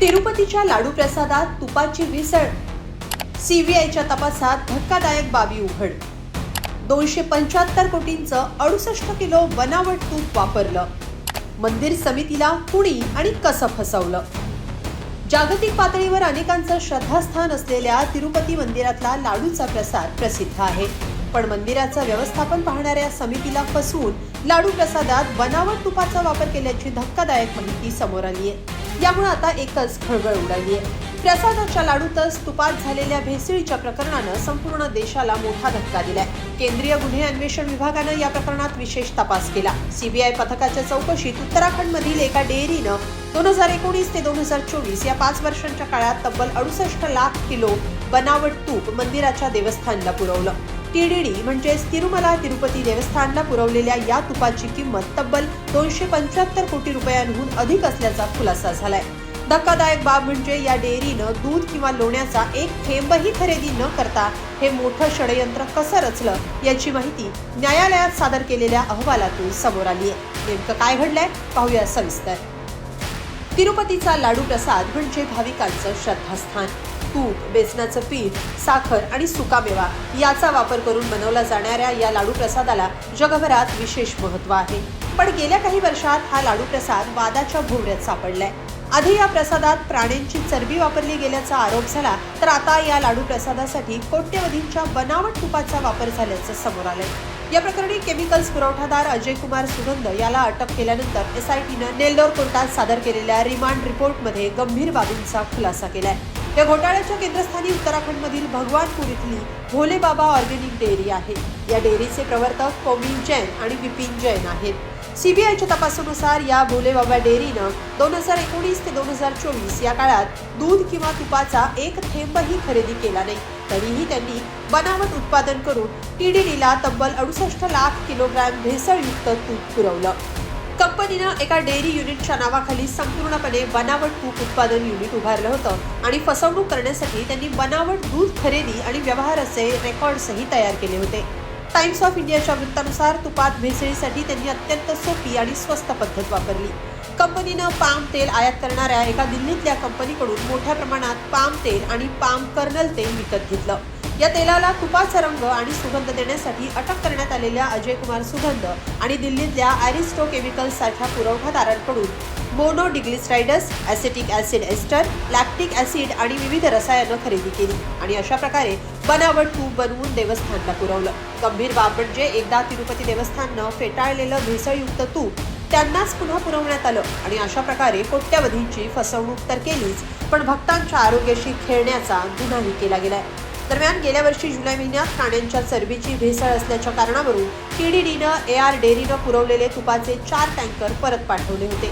तिरुपतीच्या लाडू प्रसादात तुपाची मिसळ. सीबीआयच्या तपासात धक्कादायक बाबी उघड. दोनशे पंच्याहत्तर कोटींचं अडुसष्ट किलो बनावट तूप वापरलं. मंदिर समितीला कुणी आणि कसं फसवलं? जागतिक पातळीवर अनेकांचं श्रद्धास्थान असलेल्या तिरुपती मंदिरातला लाडूचा प्रसाद प्रसिद्ध आहे. पण मंदिराचं व्यवस्थापन पाहणाऱ्या समितीला फसवून लाडू प्रसादात बनावट तुपाचा वापर केल्याची धक्कादायक माहिती समोर आली आहे यामुळे आता एकच खळबळ उडाली आहे प्रसादाच्या लाडूतच तुपात झालेल्या भेसळीच्या प्रकरणानं संपूर्ण देशाला मोठा धक्का दिलाय. केंद्रीय गुन्हे अन्वेषण विभागानं या प्रकरणात विशेष तपास केला. सीबीआय पथकाच्या चौकशीत उत्तराखंडमधील एका डेअरीनं दोन हजार एकोणीस ते दोन हजार चोवीस या पाच वर्षांच्या काळात तब्बल अडुसष्ट लाख किलो बनावट तूप मंदिराच्या देवस्थानला पुरवलं. टीडीडी म्हणजेच तिरुमला तिरुपती देवस्थानला पुरवलेल्या या तुपाची किंमत तब्बल दोनशे पंच्याहत्तर कोटी रुपयांहून अधिक असल्याचा खुलासा झालाय. धक्कादायक बाब म्हणजे या डेअरीनं दूध किंवा लोण्याचा एक थेंबही खरेदी न करता हे मोठं षडयंत्र कसं रचलं याची माहिती न्यायालयात सादर केलेल्या अहवालातून समोर आली आहे नेमकं काय घडलंय पाहूया सविस्तर. तिरुपतीचा लाडू प्रसाद म्हणजे भाविकांचं श्रद्धास्थान. तूप बेसनाचं पीठ साखर आणि सुकामेवा याचा वापर करून बनवला जाणाऱ्या या लाडू प्रसादाला जगभरात विशेष महत्त्व आहे. पण गेल्या काही वर्षात हा लाडू प्रसाद वादाच्या भोवऱ्यात सापडलाय. आधी या प्रसादात प्राण्यांची चरबी वापरली गेल्याचा आरोप झाला तर आता या लाडू प्रसादासाठी कोट्यवधींच्या बनावट तुपाचा वापर झाल्याचं समोर आलंय. या प्रकरणी केमिकल्स पुरवठादार अजय कुमार सुगंध याला अटक केल्यानंतर एसआयटीनं नेल्लोर कोर्टात सादर केलेल्या रिमांड रिपोर्टमध्ये गंभीर बाबींचा खुलासा केलाय. या घोटाळ्याच्या केंद्रस्थानी उत्तराखंडमधील भगवानपूर इथली भोले बाबा ऑर्गेनिक डेअरी आहे. या डेअरीचे प्रवर्तक कोमिन जैन आणि विपिन जैन आहेत. सीबीआयच्या तपासानुसार या भोले बाबा डेअरीनं दोन हजार एकोणीस ते दोन हजार चोवीस या काळात दूध किंवा तुपाचा एक थेंबही खरेदी केला नाही. तरीही त्यांनी बनावट उत्पादन करून टीडीडीला तब्बल अडुसष्ट लाख किलोग्रॅम भेसळयुक्त तूप पुरवलं. कंपनीनं एका डेअरी युनिटच्या नावाखाली संपूर्णपणे बनावट तूप उत्पादन युनिट उभारलं होतं आणि फसवणूक करण्यासाठी त्यांनी बनावट दूध खरेदी आणि व्यवहाराचे रेकॉर्ड्सही तयार केले होते. टाइम्स ऑफ इंडियाच्या वृत्तानुसार तुपात भेसळीसाठी त्यांनी अत्यंत सोपी आणि स्वस्त पद्धत वापरली. कंपनीनं पाम तेल आयात करणाऱ्या एका दिल्लीतल्या कंपनीकडून मोठ्या प्रमाणात पाम तेल आणि पाम कर्नल तेल विकत घेतलं. या तेलाला तुपाचा रंग आणि सुगंध देण्यासाठी अटक करण्यात आलेल्या अजय कुमार सुगंध आणि दिल्लीतल्या अॅरिस्टो केमिकल्स सारख्या पुरवठादारांकडून mono diglycerides acetic acid ester lactic acid आणि विविध रसायनं खरेदी केली आणि अशा प्रकारे बनावट तूप बनवून देवस्थानला पुरवलं. गंभीर बाब म्हणजे एकदा तिरुपती देवस्थाननं फेटाळलेलं भेसळयुक्त तूप त्यांनाच पुन्हा पुरवण्यात आलं आणि अशा प्रकारे कोट्यवधींची फसवणूक तर केलीच पण भक्तांच्या आरोग्याशी खेळण्याचा गुन्हाही केला गेलाय. दरम्यान गेल्या वर्षी जुलै महिन्यात प्राण्यांच्या चरबीची भेसळ असल्याच्या कारणावरून टीडीडीनं ए आर डेअरीनं पुरवलेले तुपाचे चार टँकर परत पाठवले होते.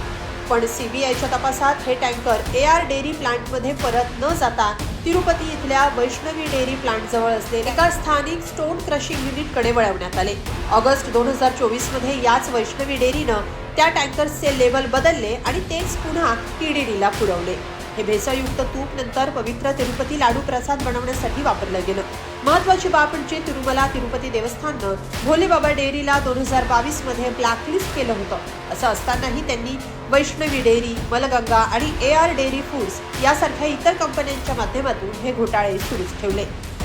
पण सीबीआयच्या तपासात हे टँकर ए आर डेअरी प्लांटमध्ये परत न जाता तिरुपती इथल्या वैष्णवी डेअरी प्लांटजवळ असलेल्या एका स्थानिक स्टोन क्रशिंग युनिटकडे वळवण्यात आले. ऑगस्ट दोन हजार चोवीसमध्ये याच वैष्णवी डेअरीनं त्या टँकर्सचे लेवल बदलले आणि तेच पुन्हा टीडीडीला पुरवले. हे भेसळयुक्त तूप नंतर पवित्र तिरुपती लाडू प्रसाद बनवण्यासाठी वापरलं गेलं. महत्वाची बाब म्हणजे तिरुमला तिरुपती देवस्थाननं भोले बाबा डेअरीला दोन हजार बावीसमध्ये ब्लॅकलिस्ट केलं होतं. असं असतानाही त्यांनी वैष्णवी डेअरी मलगंगा आणि ए आर डेअरी फूड्स यासारख्या इतर कंपन्यांच्या माध्यमातून हे घोटाळे सुरूच ठेवले.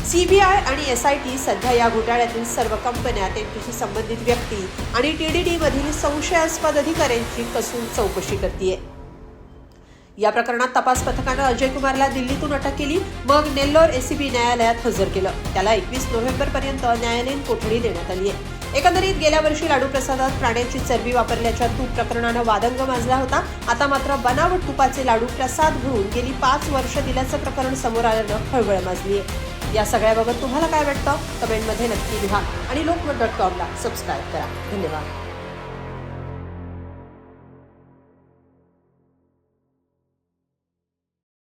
सीबीआय आणि एस आय टी सध्या या घोटाळ्यातील सर्व कंपन्या त्यांच्याशी संबंधित व्यक्ती आणि टी डी डीमधील संशयास्पद अधिकाऱ्यांची कसून चौकशी करते या प्रकरणात तपास पथकानं अजय कुमारला दिल्लीतून अटक केली मग नेल्लोर एसीबी न्यायालयात हजर केलं. त्याला एकवीस नोव्हेंबर पर्यंत न्यायालयीन कोठडी देण्यात आली आहे. एकंदरीत गेल्या वर्षी लाडू प्रसादात प्राण्यांची चरबी वापरल्याच्या तूप प्रकरणानं वादंग माजला होता. आता मात्र बनावट तुपाचे लाडू प्रसाद घेऊन गेली पाच वर्ष दिल्याचं प्रकरण समोर आल्यानं खळबळ माजली आहे. या सगळ्याबाबत तुम्हाला काय वाटतं? कमेंटमध्ये नक्की लिहा आणि लोकमत डॉट कॉमला सबस्क्राईब करा. धन्यवाद.